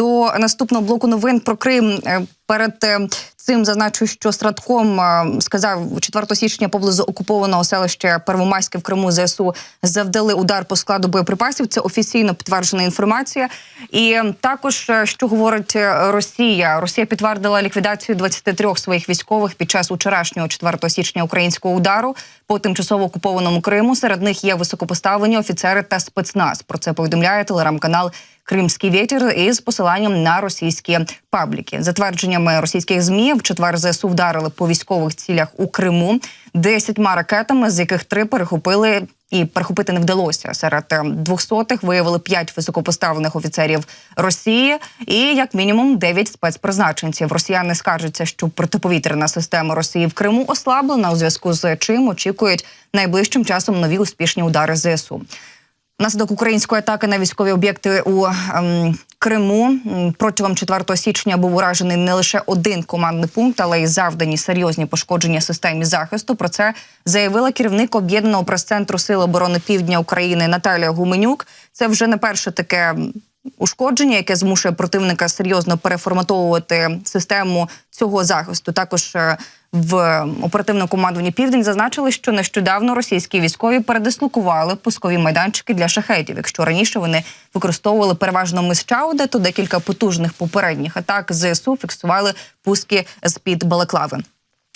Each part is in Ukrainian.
dos наступного блоку новин про Крим. Е, Перед е, цим зазначу, що Стратком е, сказав 4 січня поблизу окупованого селища Первомайське в Криму ЗСУ завдали удар по складу боєприпасів. Це офіційно підтверджена інформація. І також що говорить Росія, Росія підтвердила ліквідацію 23 своїх військових під час вчорашнього 4 січня українського удару по тимчасово окупованому Криму. Серед них є високопоставлені офіцери та спецназ. Про це повідомляє телеграм-канал Кримський вітер із посиланням на російські пабліки. За твердженнями російських змі в четвер ЗСУ вдарили по військових цілях у Криму десятьма ракетами, з яких три перехопили. І перехопити не вдалося серед е, двохсотих виявили п'ять високопоставлених офіцерів Росії і як мінімум дев'ять спецпризначенців. Росіяни скаржаться, що протиповітряна система Росії в Криму ослаблена у зв'язку з чим очікують найближчим часом нові успішні удари ЗСУ. Внаслідок української атаки на військові об'єкти у ем, Криму протягом 4 січня був уражений не лише один командний пункт, але й завдані серйозні пошкодження системі захисту. Про це заявила керівник об'єднаного прес-центру Сил оборони Півдня України Наталія Гуменюк. Це вже не перше таке ушкодження, яке змушує противника серйозно переформатовувати систему цього захисту. Також е, в оперативному командуванні Південь зазначили, що нещодавно російські військові передислокували пускові майданчики для шахетів. Якщо раніше вони використовували переважно мис Чауде, то декілька потужних попередніх атак ЗСУ фіксували пуски з під Балаклави.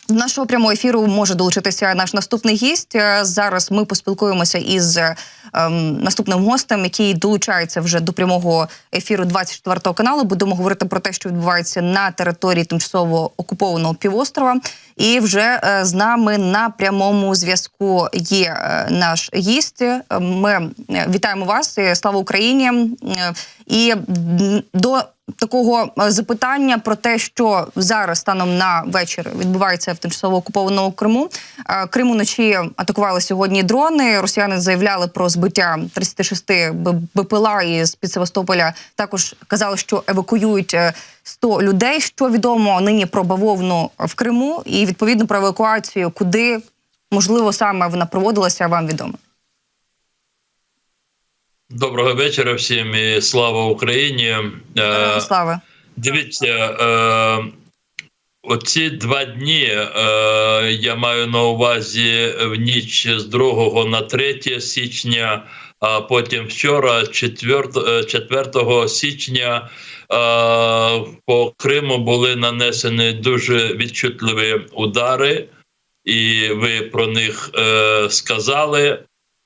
До нашого прямого ефіру може долучитися наш наступний гість. Е, Зараз ми поспілкуємося із е, ем, наступним гостем, який долучається вже до прямого ефіру 24 каналу. Будемо говорити про те, що відбувається на території тимчасово окупованого півострова. І вже е, з нами на прямому зв'язку є е, наш гість. Е, Ми вітаємо вас. Слава Україні! І до такого е, запитання про те, що зараз станом на вечір відбувається в тимчасово окупованому Криму. Е, Крим уночі атакували сьогодні дрони. Росіяни заявляли про збиття 36 Б- БПЛА із під Севастополя. Також казали, що евакуюють е, 100 людей. Що відомо нині про бавовну в Криму, і відповідно про евакуацію, куди можливо саме вона проводилася, вам відомо. Доброго вечора всім і слава Україні. Е, Слава. Дивіться, е, оці два дні е, я маю на увазі в ніч з 2 на 3 січня, а потім вчора, 4, е, 4 січня, по Криму були нанесені дуже відчутливі удари, і ви про них сказали.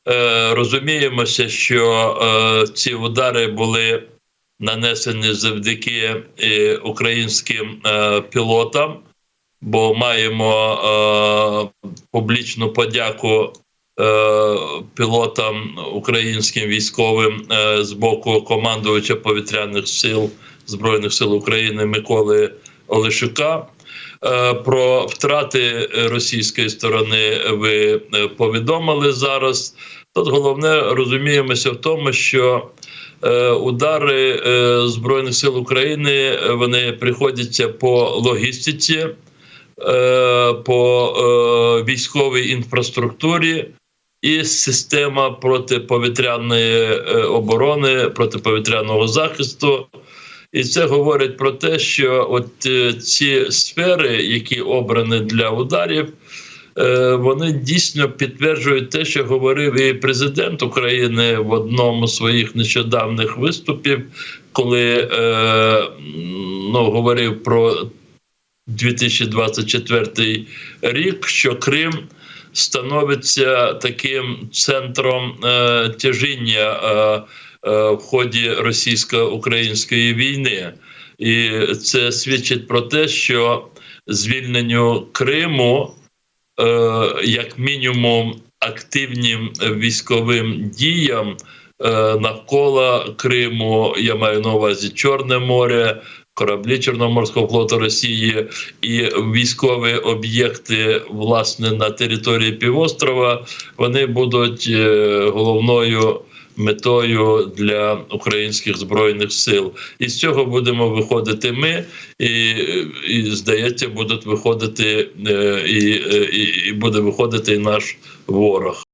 Е, розуміємося, що е, ці удари були нанесені завдяки е, українським пілотам, бо маємо публічну подяку пілотам українським військовим з боку командувача повітряних сил Збройних сил України Миколи Олешука. Про втрати російської сторони ви повідомили зараз. Тут головне розуміємося в тому, що е, удари е, Збройних сил України е, вони приходяться по логістиці, по військовій інфраструктурі. І система протиповітряної оборони, протиповітряного захисту. І це говорить про те, що от ці сфери, які обрані для ударів, вони дійсно підтверджують те, що говорив і президент України в одному з своїх нещодавних виступів, коли е, ну, говорив про 2024 рік, що Крим становиться таким центром е, тяжіння. Е, е, в ході російсько-української війни, і це свідчить про те, що звільненню Криму, е, як мінімум, активним військовим діям е, навколо Криму, я маю на увазі Чорне море. Кораблі Чорноморського флоту Росії і військові об'єкти власне на території півострова вони будуть е, головною метою для українських збройних сил, і з цього будемо виходити ми, і, і здається, будуть виходити е, і, і, і буде виходити і наш ворог.